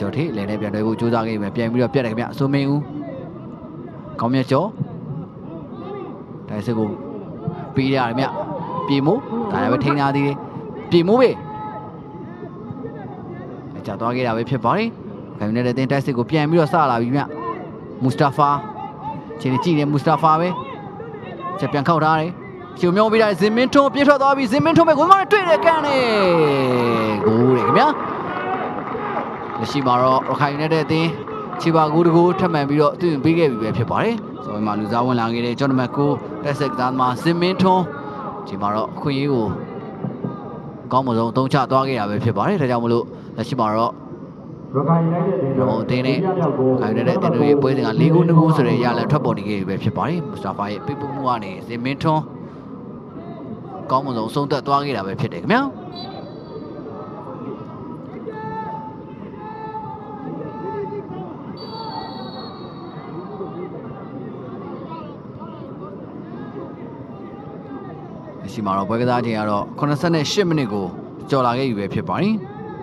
ကျော်ထိလဲနဲ့ပြန်တွေ့ဖို့ကြိုးစားခဲ့ပြီပြန်ပြီးတော့ပြတ်တယ်ခင်ဗျအစိုးမင်းဦးကောင်းမြတ်ကျော်ဒါစစ်ကိုပြီးရတယ်ဗျပြေမိုးဒါလည်းပဲထိန်းထားသေးတယ်ပြေမိုးပဲအကြသွားခဲ့တာပဲဖြစ်ပါတယ်ခိုင်နေတဲ့တင်တိုက်စစ်ကိုပြန်ပြီးတော့စလာပြီဗျမူစတာဖာချိန်ကြည့်နေမူစတာဖာပဲချက်ပြန်ခောက်ထားတယ်ချူမျောပြီးတာဇင်မင်းထွန်းပြေးထွက်သွားပြီဇင်မင်းထွန်းပဲကိုမနဲ့တွေ့တယ်ကန်တယ်ဂိုးတယ်ခင်ဗျာ လက်ရှိမှာတော့ရခိုင်နေတဲ့တင်းချီပါကူတကူထပ်မံပြီးတော့ tuyển ပေးခဲ့ပြီပဲဖြစ်ပါတယ်ဆိုရင်မှလူစားဝင်လာခဲ့တဲ့ဂျွန်နမတ်ကိုတက်ဆက်ကသားမှာစင်မင်းထွန်းဒီမှာတော့အခွင့်အရေးကိုအကောင်းမဆုံးအသုံးချသွားခဲ့တာပဲဖြစ်ပါတယ်ဒါကြောင့်မလို့လက်ရှိမှာတော့ရခိုင်နိုင်တဲ့တင်ဟိုအတင်းနဲ့ခိုင်နေတဲ့တင်းတွေပွဲစဉ်က၄ခု2ခုဆိုတဲ့ရလထွက်ပေါ်နေခဲ့ပြီပဲဖြစ်ပါတယ်မူစတာဖာရဲ့ပြပမှုကနေစင်မင်းထွန်းအကောင်းမဆုံးအဆုံးသက်သွားခဲ့တာပဲဖြစ်တယ်ခင်ဗျာ ရှိမှာတော့ပွဲကစားချိန်ကတော့88မိနစ်ကိုကြော်လာခဲ့ပြီပဲဖြစ်ပါတယ်။